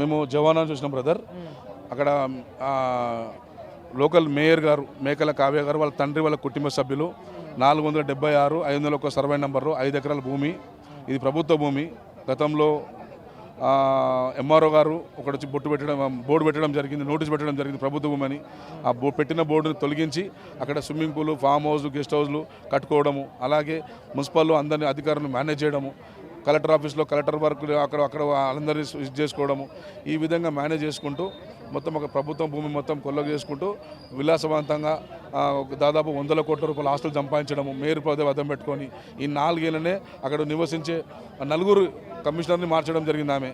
మేము జవానా చూసినాం బ్రదర్ అక్కడ లోకల్ మేయర్ గారు మేకల కావ్య గారు వాళ్ళ తండ్రి వాళ్ళ కుటుంబ సభ్యులు నాలుగు వందల డెబ్బై ఆరు ఐదు వందల ఒక సర్వే నెంబరు ఐదు ఎకరాల భూమి. ఇది ప్రభుత్వ భూమి. గతంలో ఎంఆర్ఓ గారు ఒకటి వచ్చి బొట్టు పెట్టడం బోర్డు పెట్టడం జరిగింది నోటీస్ పెట్టడం జరిగింది ప్రభుత్వ భూమి అని. ఆ బో పెట్టిన బోర్డుని తొలగించి అక్కడ swimming pool farm house guest హౌస్లు కట్టుకోవడము అలాగే మున్సిపల్లో అందరినీ అధికారులను మేనేజ్ చేయడము కలెక్టర్ ఆఫీస్లో కలెక్టర్ వర్క్ అక్కడ అక్కడ వాళ్ళందరినీ ఇది చేసుకోవడము ఈ విధంగా మేనేజ్ చేసుకుంటూ మొత్తం ఒక ప్రభుత్వం భూమి మొత్తం కొల్ల చేసుకుంటూ విలాసవంతంగా ఒక దాదాపు వందల కోట్ల రూపాయల ఆస్తులు సంపాదించడము మేయర్ పదవి అద్దం పెట్టుకొని ఈ నాలుగేళ్ళనే అక్కడ నివసించే నలుగురు కమిషనర్ని మార్చడం జరిగింది ఆమె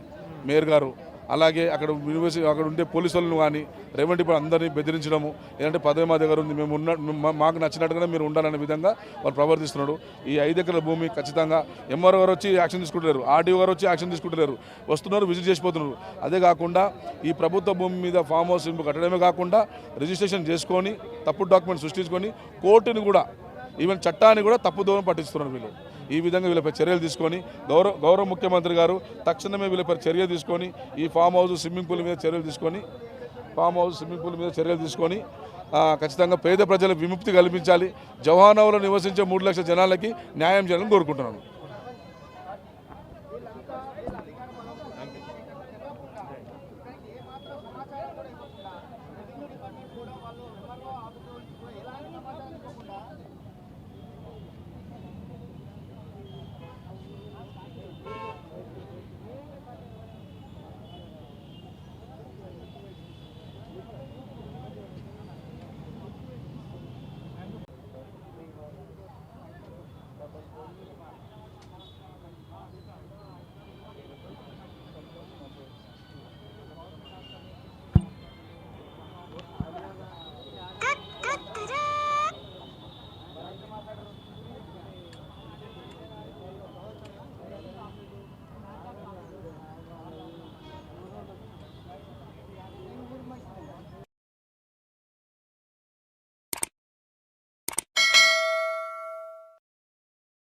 మేయర్ గారు. అలాగే అక్కడ యూనివర్సిటీ అక్కడ ఉండే పోలీసు వాళ్ళను కానీ రెవెన్యూ డిపార్ట్ అందరినీ బెదిరించడము ఏంటంటే పదవి మా దగ్గర ఉంది మేము ఉన్న మాకు నచ్చినట్టుగానే మీరు ఉండాలనే విధంగా వాళ్ళు ప్రవర్తిస్తున్నాడు. ఈ ఐదు ఎకరాల భూమి ఖచ్చితంగా ఎంఆర్ఓ గారు వచ్చి యాక్షన్ తీసుకుంటలేరు ఆర్డీఓ గారు వచ్చి యాక్షన్ తీసుకుంటలేరు వస్తున్నారు విజిట్ చేసిపోతున్నారు. అదే కాకుండా ఈ ప్రభుత్వ భూమి మీద ఫామ్ హౌస్ కట్టడమే కాకుండా రిజిస్ట్రేషన్ చేసుకొని తప్పుడు డాక్యుమెంట్ సృష్టించుకొని కోర్టుని కూడా ఈవెన్ చట్టాన్ని కూడా తప్పు దూరం పట్టిస్తున్నారు వీళ్ళు. ఈ విధంగా వీళ్ళపై చర్యలు తీసుకొని గౌరవ గౌరవ ముఖ్యమంత్రి గారు తక్షణమే వీళ్ళపై చర్య తీసుకొని ఈ ఫామ్ హౌస్ స్విమ్మింగ్ పూల్ మీద చర్యలు తీసుకొని ఫామ్ హౌస్ స్విమ్మింగ్ పూల్ మీద చర్యలు తీసుకొని ఖచ్చితంగా పేద ప్రజలకు విముక్తి కల్పించాలి. జవహర్నగర్లో నివసించే మూడు లక్షల జనాలకి న్యాయం చేయాలని కోరుకుంటున్నాను.